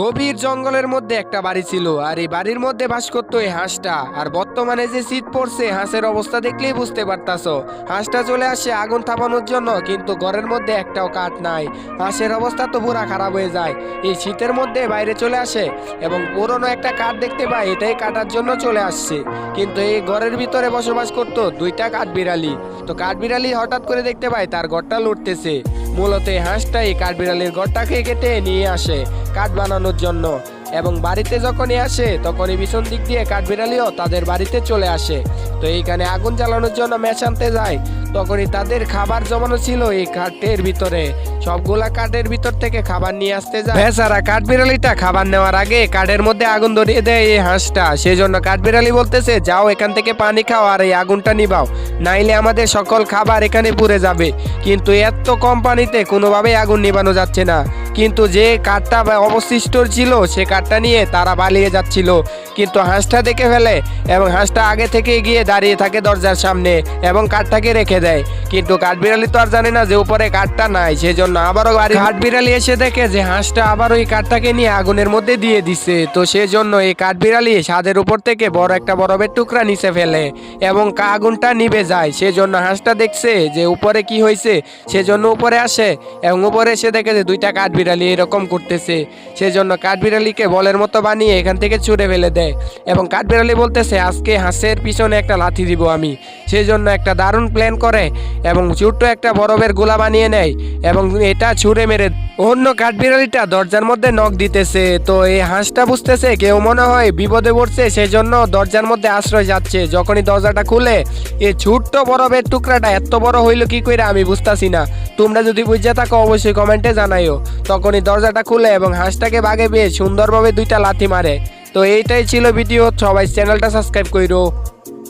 গভীর জঙ্গলের মধ্যে একটা বাড়ি ছিল, আর এই বাড়ির মধ্যে বাস করতো এই হাঁসটা। আর বর্তমানে যে শীত পড়ছে, হাঁসের অবস্থা দেখলেই বুঝতে পারতাছো। হাঁসটা চলে আসে আগুন থাপানোর জন্য, কিন্তু ঘরের মধ্যে একটাও কাঠ নাই। হাঁসের অবস্থা তো পুরা খারাপ হয়ে যায়। এই শীতের মধ্যে বাইরে চলে আসে, এবং পুরনো একটা কাঠ দেখতে পায়, এটাই কাটার জন্য চলে আসছে। কিন্তু এই ঘরের ভিতরে বসবাস করতো দুইটা কাঠ বিড়ালি তো কাঠ বিড়ালি হঠাৎ করে দেখতে পায়, তার ঘরটা লড়তেছে মূলত হাঁসটাই কাঠবিড়ালের ঘরটাকে কেটে নিয়ে আসে কাঠ বানানোর জন্য। এবং বাড়িতে যখনই আসে, তখনই পিছন দিক দিয়ে কাঠবিড়ালিও তাদের বাড়িতে চলে আসে। তো এইখানে আগুন জ্বালানোর জন্য ম্যাচ আনতে যায়। তখনই তাদের খাবার জমানো ছিল এই কাঠের ভিতরে। সবগুলা কাঠের ভিতর থেকে খাবার নিয়ে আসতে যায়। বেচারা কাঠবিড়ালিটা খাবার নেওয়ার আগে কাঠের মধ্যে আগুন ধরিয়ে দেয় এই হাঁসটা। সেই জন্য কাঠবিড়ালি বলতেছে, যাও এখান থেকে পানি খাও আর এই আগুনটা নিবাও। নাইলে আমাদের সকল খাবার এখানে পুড়ে যাবে। কিন্তু এত কম পানিতে কোনোভাবেই আগুন নিবানো যাচ্ছে না। কিন্তু যে কাঠটা অবশিষ্ট ছিল, সে কাঠটা নিয়ে তারা পালিয়ে যাচ্ছিল। কিন্তু হাঁসটা দেখে ফেলে এবং হাঁসটা আগে থেকে গিয়ে দাঁড়িয়ে থাকে দরজার সামনে এবং কাঠটাকে রেখে দেয়। কিন্তু কাঠবিড়ালি তো আর জানে না যে উপরে কাঠটা নাই, সেজন্য আবারও বাড়ি কাঠবিড়ালি এসে দেখে যে হাঁসটা আবার ওই কাঠটাকে নিয়ে আগুনের মধ্যে দিয়ে দিছে। তো সেজন্য এই কাঠবিড়ালি ছাদের উপর থেকে বড় একটা বরফের টুকরা নিচে ফেলে এবং আগুনটা নিভে যায়। সেজন্য হাঁসটা দেখছে যে উপরে কি হয়েছে সেজন্য উপরে আসে এবং উপরে এসে দেখে যে দুইটা কাঠবিড়ালি এরকম করতেছে। সেজন্য কাঠবিড়ালিকে বলের মতো বানিয়ে এখান থেকে ছুঁড়ে ফেলে দেয় এবং কাঠবিড়ালি বলতেছে, আজকে হাঁসের পিছনে একটা লাথি দিব আমি। সেই জন্য একটা দারুণ প্ল্যান করে এবং ছোট্ট একটা বরফের গোলা বানিয়ে নেয় এবং এটা ছুঁড়ে মেরে অন্য কাঠবিড়ালিটা দরজার মধ্যে নখ দিতেছে, তো এই হাঁসটা বুঝতেছে কেউ মনে হয় বিপদে পড়ছে সেই জন্য দরজার মধ্যে আশ্রয় যাচ্ছে। যখনই দরজাটা খুলে এই ছোট্ট বরফের টুকরাটা এত বড় হইল কি করে আমি বুঝতাছি না। তোমরা যদি বুঝে থাকো, অবশ্যই কমেন্টে জানাইও। তখনই দরজাটা খুলে এবং হাঁসটাকে বাগে পেয়ে সুন্দরভাবে দুইটা লাথি মারে। তো এইটাই ছিল ভিডিও, সবাই চ্যানেলটা সাবস্ক্রাইব কইরো।